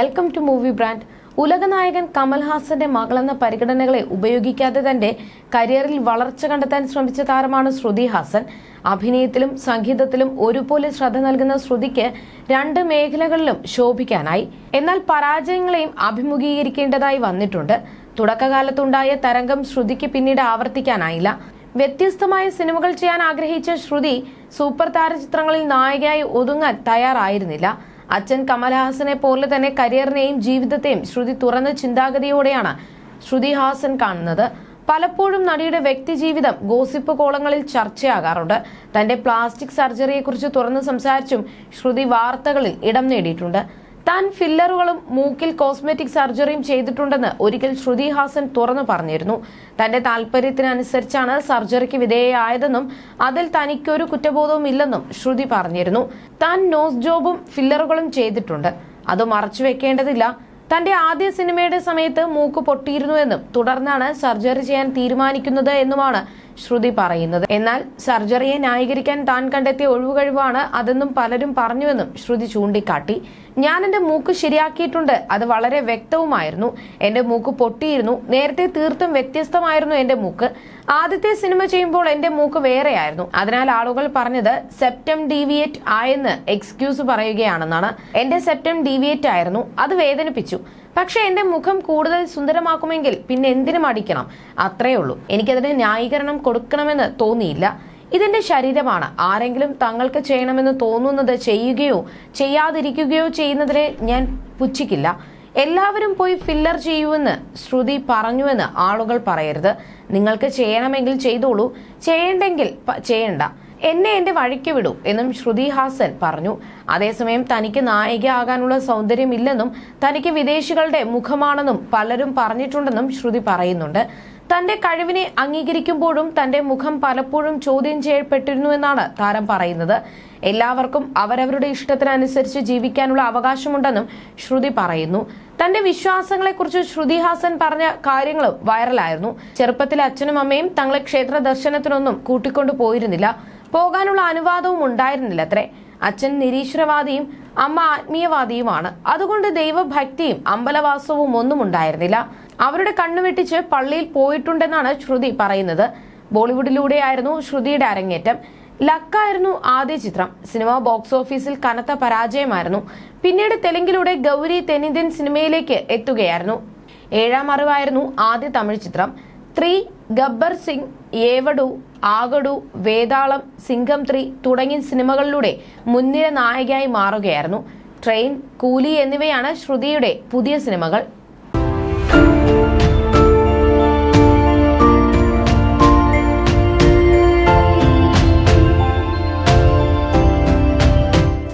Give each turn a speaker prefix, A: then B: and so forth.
A: Welcome to movie brand ഉലകനായകൻ കമൽഹാസന്റെ മകളെന്ന പരിഗണനകളെ ഉപയോഗിക്കാതെ തന്റെ കരിയറിൽ വളർച്ച കണ്ടെത്താൻ ശ്രമിച്ച താരമാണ് ശ്രുതി ഹാസൻ. അഭിനയത്തിലും സംഗീതത്തിലും ഒരുപോലെ ശ്രദ്ധ നൽകുന്ന ശ്രുതിക്ക് രണ്ട് മേഖലകളിലും ശോഭിക്കാനായി. എന്നാൽ പരാജയങ്ങളെയും അഭിമുഖീകരിക്കേണ്ടതായി വന്നിട്ടുണ്ട്. തുടക്കകാലത്തുണ്ടായ തരംഗം ശ്രുതിക്ക് പിന്നീട് ആവർത്തിക്കാനായില്ല. വ്യത്യസ്തമായ സിനിമകൾ ചെയ്യാൻ ആഗ്രഹിച്ച ശ്രുതി സൂപ്പർ താര ചിത്രങ്ങളിൽ നായികയായി ഒതുങ്ങാൻ തയ്യാറായിരുന്നില്ല. അച്ഛൻ കമൽഹാസനെ പോലെ തന്നെ കരിയറിനെയും ജീവിതത്തെയും ശ്രുതി തുറന്ന ചിന്താഗതിയോടെയാണ് ശ്രുതി ഹാസൻ കാണുന്നത്. പലപ്പോഴും നടിയുടെ വ്യക്തിജീവിതം ഗോസിപ്പ് കോളങ്ങളിൽ ചർച്ചയാകാറുണ്ട്. തന്റെ പ്ലാസ്റ്റിക് സർജറിയെക്കുറിച്ച് തുറന്നു സംസാരിച്ചും ശ്രുതി വാർത്തകളിൽ ഇടം നേടിയിട്ടുണ്ട്. താൻ ഫില്ലറുകളും മൂക്കിൽ കോസ്മെറ്റിക് സർജറിയും ചെയ്തിട്ടുണ്ടെന്ന് ഒരിക്കൽ ശ്രുതി ഹാസൻ തുറന്നു പറഞ്ഞിരുന്നു. തന്റെ താല്പര്യത്തിനനുസരിച്ചാണ് സർജറിക്ക് വിധേയയായതെന്നും അതിൽ തനിക്കൊരു കുറ്റബോധവും ഇല്ലെന്നും ശ്രുതി പറഞ്ഞിരുന്നു. താൻ നോസ് ജോബും ഫില്ലറുകളും ചെയ്തിട്ടുണ്ട്. അത് മറച്ചു വെക്കേണ്ടതില്ല. തന്റെ ആദ്യ സിനിമയുടെ സമയത്ത് മൂക്ക് പൊട്ടിയിരുന്നുവെന്നും തുടർന്നാണ് സർജറി ചെയ്യാൻ തീരുമാനിക്കുന്നത് എന്നുമാണ് ശ്രുതി പറയുന്നത്. എന്നാൽ സർജറിയെ ന്യായീകരിക്കാൻ താൻ കണ്ടെത്തിയ ഒഴിവുകഴിവാണ് അതെന്നും പലരും പറഞ്ഞുവെന്നും ശ്രുതി ചൂണ്ടിക്കാട്ടി. ഞാൻ എന്റെ മൂക്ക് ശരിയാക്കിയിട്ടുണ്ട്. അത് വളരെ വ്യക്തവുമായിരുന്നു. എന്റെ മൂക്ക് പൊട്ടിയിരുന്നു. നേരത്തെ തീർത്തും വ്യത്യസ്തമായിരുന്നു എന്റെ മൂക്ക്. ആദ്യത്തെ സിനിമ ചെയ്യുമ്പോൾ എന്റെ മൂക്ക് വേറെയായിരുന്നു. അതിനാൽ ആളുകൾ പറഞ്ഞത് സെപ്റ്റം ഡീവിയേറ്റ് ആയെന്ന് എക്സ്ക്യൂസ് പറയുകയാണെന്നാണ്. എന്റെ സെപ്റ്റം ഡീവിയേറ്റ് ആയിരുന്നു. അത് വേദനിപ്പിച്ചു. പക്ഷെ എന്റെ മുഖം കൂടുതൽ സുന്ദരമാക്കുമെങ്കിൽ പിന്നെ എന്തിനും അടിക്കണം അത്രയേ ഉള്ളൂ. എനിക്കതിന് ന്യായീകരണം കൊടുക്കണമെന്ന് തോന്നിയില്ല. ഇതിന്റെ ശരീരമാണ്. ആരെങ്കിലും തങ്ങൾക്ക് ചെയ്യണമെന്ന് തോന്നുന്നത് ചെയ്യുകയോ ചെയ്യാതിരിക്കുകയോ ചെയ്യുന്നതിനെ ഞാൻ പുച്ഛിക്കില്ല. എല്ലാവരും പോയി ഫില്ലർ ചെയ്യുമെന്ന് ശ്രുതി പറഞ്ഞുവെന്ന് ആളുകൾ പറയരുത്. നിങ്ങൾക്ക് ചെയ്യണമെങ്കിൽ ചെയ്തോളൂ. ചെയ്യണ്ടെങ്കിൽ ചെയ്യണ്ട. എന്നെ എന്റെ വഴിക്ക് വിടൂ എന്നും ശ്രുതി ഹാസൻ പറഞ്ഞു. അതേസമയം തനിക്ക് നായിക ആകാനുള്ള സൗന്ദര്യമില്ലെന്നും തനിക്ക് വിദേശികളുടെ മുഖമാണെന്നും പലരും പറഞ്ഞിട്ടുണ്ടെന്നും ശ്രുതി പറയുന്നുണ്ട്. തന്റെ കഴിവിനെ അംഗീകരിക്കുമ്പോഴും തന്റെ മുഖം പലപ്പോഴും ചോദ്യം ചെയ്യപ്പെട്ടിരുന്നുവെന്നാണ് താരം പറയുന്നത്. എല്ലാവർക്കും അവരവരുടെ ഇഷ്ടത്തിനനുസരിച്ച് ജീവിക്കാനുള്ള അവകാശമുണ്ടെന്നും ശ്രുതി പറയുന്നു. തന്റെ വിശ്വാസങ്ങളെക്കുറിച്ച് ശ്രുതി ഹാസൻ പറഞ്ഞ കാര്യങ്ങളും വൈറലായിരുന്നു. ചെറുപ്പത്തിൽ അച്ഛനും അമ്മയും തങ്ങളെ ക്ഷേത്ര ദർശനത്തിനൊന്നും കൂട്ടിക്കൊണ്ടു പോയിരുന്നില്ല പോകാനുള്ള അനുവാദവും ഉണ്ടായിരുന്നില്ല അത്രേ. അച്ഛൻ നിരീശ്വരവാദിയും അമ്മ ആത്മീയവാദിയുമാണ്. അതുകൊണ്ട് ദൈവഭക്തിയും അമ്പലവാസവും ഒന്നും ഉണ്ടായിരുന്നില്ല. അവരുടെ കണ്ണുവെട്ടിച്ച് പള്ളിയിൽ പോയിട്ടുണ്ടെന്നാണ് ശ്രുതി പറയുന്നത്. ബോളിവുഡിലൂടെയായിരുന്നു ശ്രുതിയുടെ അരങ്ങേറ്റം. ലക്കായിരുന്നു ആദ്യ ചിത്രം. സിനിമ ബോക്സ് ഓഫീസിൽ കനത്ത പരാജയമായിരുന്നു. പിന്നീട് തെലുങ്കിലൂടെ ഗൗരി തെന്നിന്ത്യൻ സിനിമയിലേക്ക് എത്തുകയായിരുന്നു. ഏഴാം അറിവായിരുന്നു ആദ്യ തമിഴ് ചിത്രം. ത്രീ ഗബ്ബർ സിംഗ് ഏവടു ആകടു വേതാളം സിംഗം ത്രീ തുടങ്ങിയ സിനിമകളിലൂടെ മുൻനിര നായികയായി മാറുകയായിരുന്നു. ട്രെയിൻ കൂലി എന്നിവയാണ് ശ്രുതിയുടെ പുതിയ സിനിമകൾ.